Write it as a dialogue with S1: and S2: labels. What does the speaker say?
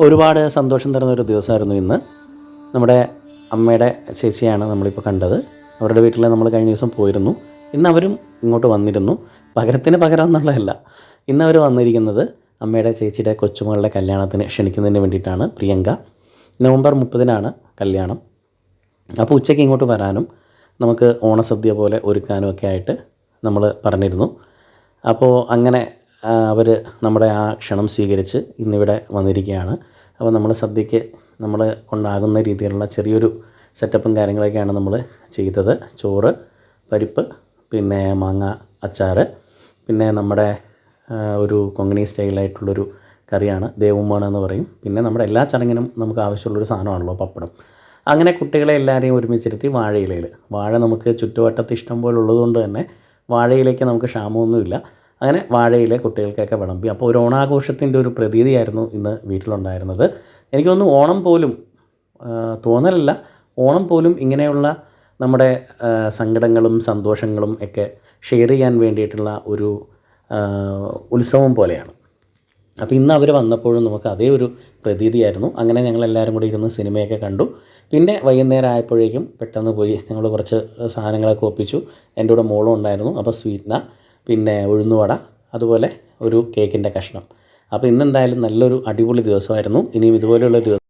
S1: ഒരുപാട് സന്തോഷം തരുന്ന ഒരു ദിവസമായിരുന്നു ഇന്ന്. നമ്മുടെ അമ്മയുടെ ചേച്ചിയാണ് നമ്മളിപ്പോൾ കണ്ടത്. അവരുടെ വീട്ടിൽ നമ്മൾ കഴിഞ്ഞ ദിവസം പോയിരുന്നു. ഇന്ന് അവരും ഇങ്ങോട്ട് വന്നിരുന്നു. പകരത്തിന് പകരം എന്നുള്ളതല്ല. ഇന്ന് അവർ വന്നിരിക്കുന്നത് അമ്മയുടെ ചേച്ചിയുടെ കൊച്ചുമകളുടെ കല്യാണത്തിന് ക്ഷണിക്കുന്നതിന് വേണ്ടിയിട്ടാണ്. പ്രിയങ്ക നവംബർ മുപ്പതിനാണ് കല്യാണം. അപ്പോൾ ഉച്ചയ്ക്ക് ഇങ്ങോട്ട് വരാനും നമുക്ക് ഓണസദ്യ പോലെ ഒരുക്കാനും ഒക്കെ ആയിട്ട് നമ്മൾ പറഞ്ഞിരുന്നു. അപ്പോൾ അങ്ങനെ അവർ നമ്മുടെ ആ ക്ഷണം സ്വീകരിച്ച് ഇന്നിവിടെ വന്നിരിക്കുകയാണ്. അപ്പോൾ നമ്മൾ സദ്യയ്ക്ക് നമ്മൾ കൊണ്ടാകുന്ന രീതിയിലുള്ള ചെറിയൊരു സെറ്റപ്പും കാര്യങ്ങളൊക്കെയാണ് നമ്മൾ ചെയ്തത്. ചോറ് പരിപ്പ് പിന്നെ മാങ്ങ അച്ചാർ പിന്നെ നമ്മുടെ ഒരു കൊങ്ങണി സ്റ്റൈലായിട്ടുള്ളൊരു കറിയാണ് ദേവുമാണ് എന്ന് പറയും. പിന്നെ നമ്മുടെ എല്ലാ ചടങ്ങിനും നമുക്ക് ആവശ്യമുള്ളൊരു സാധനമാണല്ലോ പപ്പടം. അങ്ങനെ കുട്ടികളെ എല്ലാവരെയും ഒരുമിച്ചിരുത്തി വാഴയിലയിൽ വാഴ നമുക്ക് ചുറ്റുവട്ടത്ത് ഇഷ്ടം പോലെ ഉള്ളതുകൊണ്ട് തന്നെ വാഴയിലേക്ക് നമുക്ക് ക്ഷാമമൊന്നുമില്ല. അങ്ങനെ വാഴയിലെ കുട്ടികൾക്കൊക്കെ വിളമ്പി. അപ്പോൾ ഒരു ഓണാഘോഷത്തിന്റെ ഒരു പ്രതീതിയായിരുന്നു ഇന്ന് വീട്ടിലുണ്ടായിരുന്നത്. എനിക്ക് ഓണം പോലും തോന്നലല്ല. ഓണം പോലും ഇങ്ങനെയുള്ള നമ്മുടെ സങ്കടങ്ങളും സന്തോഷങ്ങളും ഒക്കെ ഷെയർ ചെയ്യാൻ വേണ്ടിയിട്ടുള്ള ഒരു ഉത്സവം പോലെയാണ്. അപ്പോൾ ഇന്ന് അവർ വന്നപ്പോഴും നമുക്ക് അതേ ഒരു പ്രതീതിയായിരുന്നു. അങ്ങനെ ഞങ്ങൾ എല്ലാവരും കൂടി ഇരുന്ന് സിനിമയൊക്കെ കണ്ടു. പിന്നെ വൈകുന്നേരം ആയപ്പോഴേക്കും പെട്ടെന്ന് പോയി ഞങ്ങൾ കുറച്ച് സാധനങ്ങളൊക്കെ ഒപ്പിച്ചു. എന്റെ കൂടെ മോളും ഉണ്ടായിരുന്നു. അപ്പോൾ സ്വീറ്റ്ന പിന്നെ ഉഴുന്നുവട അതുപോലെ ഒരു കേക്കിന്റെ കഷ്ണം. അപ്പോൾ ഇന്നെന്തായാലും നല്ലൊരു അടിപൊളി ദിവസമായിരുന്നു. ഇനിയും ഇതുപോലെയുള്ള ദിവസം